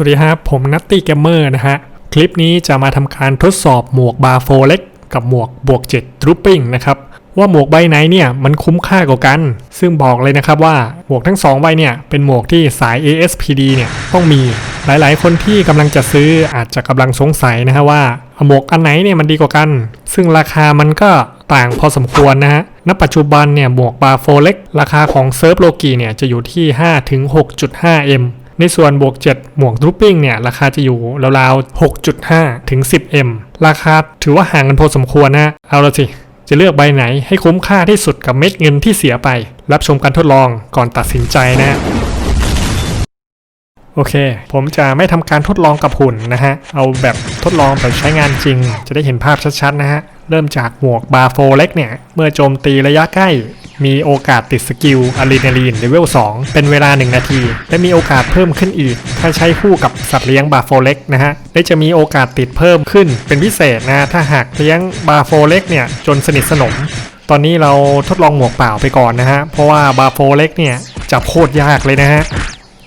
สวัสดีครับ ผมนัตตี้เกมเมอร์นะฮะ คลิปนี้จะมาทำการทดสอบหมวกบาโฟเล็กกับหมวกบวก7 d r o p p i n g นะครับ ว่าหมวกใบไหนเนี่ยมันคุ้มค่ากว่ากัน ซึ่งบอกเลยนะครับว่าหมวกทั้ง 2 ใบเนี่ย เป็นหมวกที่สาย ASPD เนี่ยต้องมีหลายๆ คนที่กำลังจะซื้ออาจจะกำลังสงสัยนะฮะว่าหมวกอันไหนเนี่ยมันดีกว่ากัน ซึ่งราคามันก็ต่างพอสมควรนะฮะ ณ ปัจจุบันเนี่ยหมวกบาโฟเล็กราคาของเซิร์ฟโลกีเนี่ยจะอยู่ที่5ถึง 6.5M ในส่วนบวก 7 หมวกดรูปปิ้งเนี่ย ราคาจะอยู่ราวๆ 6.5 ถึง 10M ราคาถือว่าห่างกันพอสมควรนะ เอาละสิ จะเลือกใบไหนให้คุ้มค่าที่สุดกับเม็ดเงินที่เสียไป รับชมการทดลองก่อนตัดสินใจนะโอเค ผมจะไม่ทำการทดลองกับหุ่นนะฮะ เอาแบบทดลองแบบใช้งานจริง จะได้เห็นภาพชัดๆนะฮะ เริ่มจากหมวกบาโฟเล็กเนี่ย เมื่อโจมตีระยะใกล้ มีโอกาสติดสกิลอะดรีนาลีนเลเวล 2 เป็นเวลา 1 นาที และมีโอกาสเพิ่มขึ้นอีก ถ้าใช้คู่กับสัตว์เลี้ยงบาโฟเล็กนะฮะ และจะมีโอกาสติดเพิ่มขึ้นเป็นพิเศษนะ ถ้าหากเลี้ยงบาโฟเล็กเนี่ยจนสนิทสนม ตอนนี้เราทดลองหมวกเปล่าไปก่อนนะฮะ เพราะว่าบาโฟเล็กเนี่ยจับโคตรยากเลยนะฮะ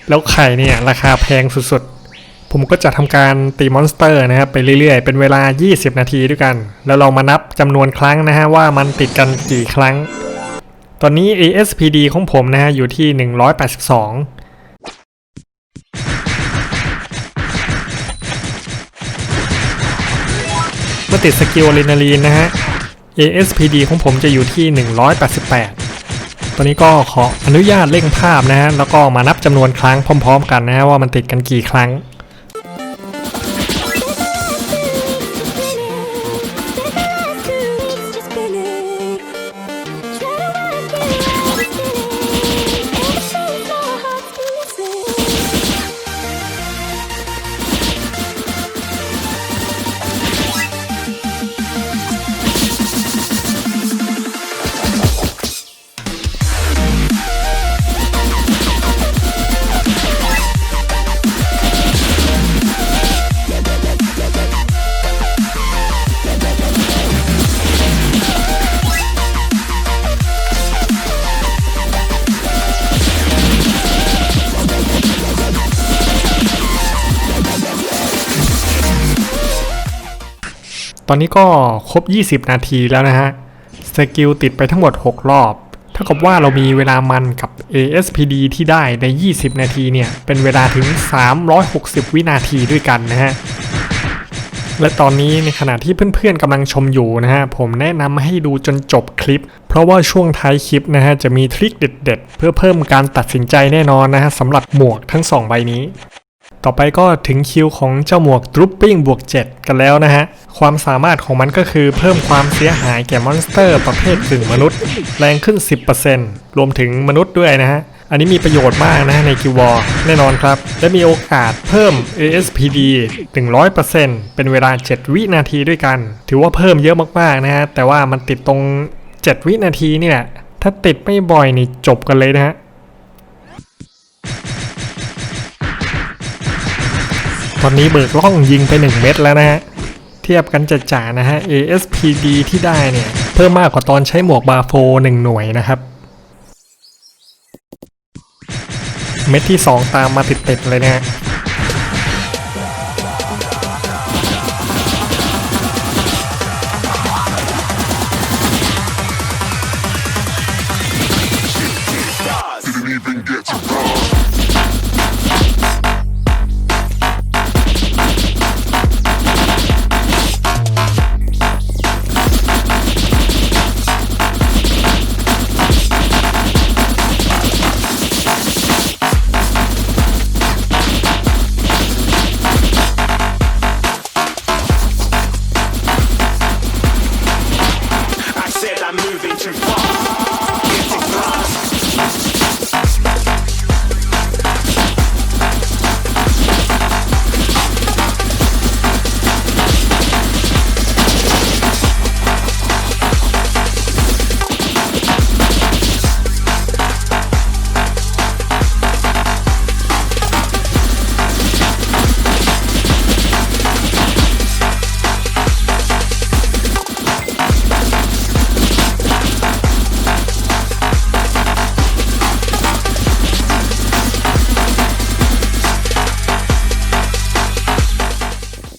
แล้วไข่เนี่ยราคาแพงสุดๆ ผมก็จะทำการตีมอนสเตอร์นะครับไปเรื่อยๆ เป็นเวลา 20 นาทีด้วยกัน แล้วเรามานับจำนวนครั้งนะฮะว่ามันติดกันกี่ครั้ง ตอนนี้ ASPD ของผมนะฮะอยู่ที่ 182เมื่อติดสกิลอะดรีนาลีนนะฮะ ASPD ของผมจะอยู่ที่ 188 ตอนนี้ก็ขออนุญาตเร่งภาพนะฮะ แล้วก็มานับจำนวนครั้งพร้อม ๆ กันนะฮะว่ามันติดกันกี่ครั้ง ตอนนี้ก็ครบ 20 นาทีแล้วนะฮะ สกิลติดไปทั้งหมด 6 รอบ เท่ากับว่าเรามีเวลามันกับ ASPD ที่ได้ใน 20 นาทีเนี่ย เป็นเวลาถึง 360 วินาทีด้วยกันนะฮะ และตอนนี้ในขณะที่เพื่อนๆกำลังชมอยู่นะฮะ ผมแนะนำให้ดูจนจบคลิป เพราะว่าช่วงท้ายคลิปนะฮะ จะมีทริคเด็ด ๆ เพื่อเพิ่มการตัดสินใจแน่นอนนะฮะสำหรับหมวกทั้ง 2 ใบนี้ ต่อไปก็ถึงคิวของเจ้าหมวกดรูปปิ้งบวก 7 กันแล้วนะฮะ ความสามารถของมันก็คือเพิ่มความเสียหายแก่มอนสเตอร์ประเภทกึ่งมนุษย์ แรงขึ้น 10%รวมถึงมนุษย์ด้วยนะฮะ อันนี้มีประโยชน์มากนะฮะในกิววอร์แน่นอนครับ และมีโอกาสเพิ่ม ASPD 100%เป็นเวลา 7 วินาทีด้วยกัน ถือว่าเพิ่มเยอะมากๆนะฮะแต่ว่ามันติดตรง 7 วินาทีนี่แหละถ้าติดไม่บ่อยนี่จบกันเลยนะฮะ ตอนนี้เบิกล่องยิงไป 1 เม็ดแล้วนะฮะ เทียบกันจัดจ่านะฮะ ASPD ที่ได้เนี่ย เพิ่มมากกว่าตอนใช้หมวกบาโฟ1หน่วยนะครับ เม็ดที่ 2 ตามมาติดๆเลยนะฮะ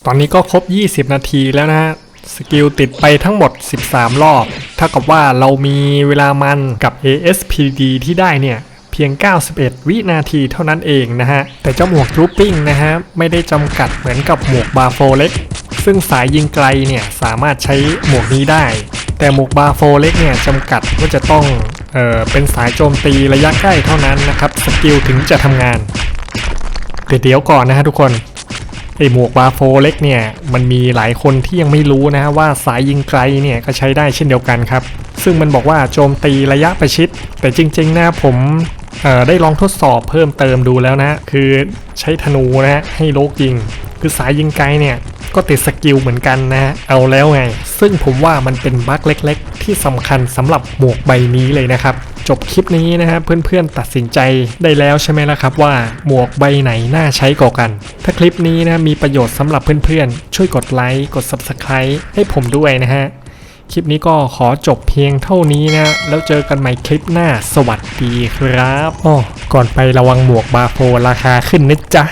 ตอนนี้ก็ครบ 20 นาทีแล้วนะฮะสกิลติดไปทั้งหมด 13 รอบ เท่ากับว่าเรามีเวลามันกับ ASPD ที่ได้เนี่ย เพียง 91 วินาทีเท่านั้นเองนะฮะ แต่เจ้าหมวกทรูปปิ้งนะฮะ ไม่ได้จำกัดเหมือนกับหมวกบาโฟเล็ก ซึ่งสายยิงไกลเนี่ย สามารถใช้หมวกนี้ได้ แต่หมวกบาโฟเล็กเนี่ยจำกัดว่าจะต้องเออเป็นสายโจมตีระยะใกล้เท่านั้นนะครับ สกิลถึงจะทำงานเดี๋ยวก่อนนะฮะทุกคน อหมวกบาโฟเล็กเนี่ยมันมีหลายคนที่ยังไม่รู้นะว่าสายยิงไกลเนี่ยก็ใช้ได้เช่นเดียวกันครับ ซึ่งมันบอกว่าโจมตีระยะประชิด แต่จริงๆนะผมได้ลองทดสอบเพิ่มเติมดูแล้วนะ คือใช้ธนูนะฮะให้โลกยิง คือสายยิงไกลเนี่ย ก็ติดสกิลเหมือนกันนะฮะ เอาแล้วไง ซึ่งผมว่ามันเป็นบั๊กเล็กๆ ที่สำคัญสำหรับหมวกใบนี้เลยนะครับจบคลิปนี้นะฮะเพื่อนๆตัดสินใจได้แล้วใช่ไหมล่ะครับว่าหมวกใบไหนน่าใช้กว่ากัน ถ้าคลิปนี้นะมีประโยชน์สำหรับเพื่อนๆ ช่วยกดไลค์กด Subscribe ให้ผมด้วยนะฮะ คลิปนี้ก็ขอจบเพียงเท่านี้นะ แล้วเจอกันใหม่คลิปหน้าสวัสดีครับอ้อก่อนไประวังหมวกบาโฟราคาขึ้นนะจ๊ะ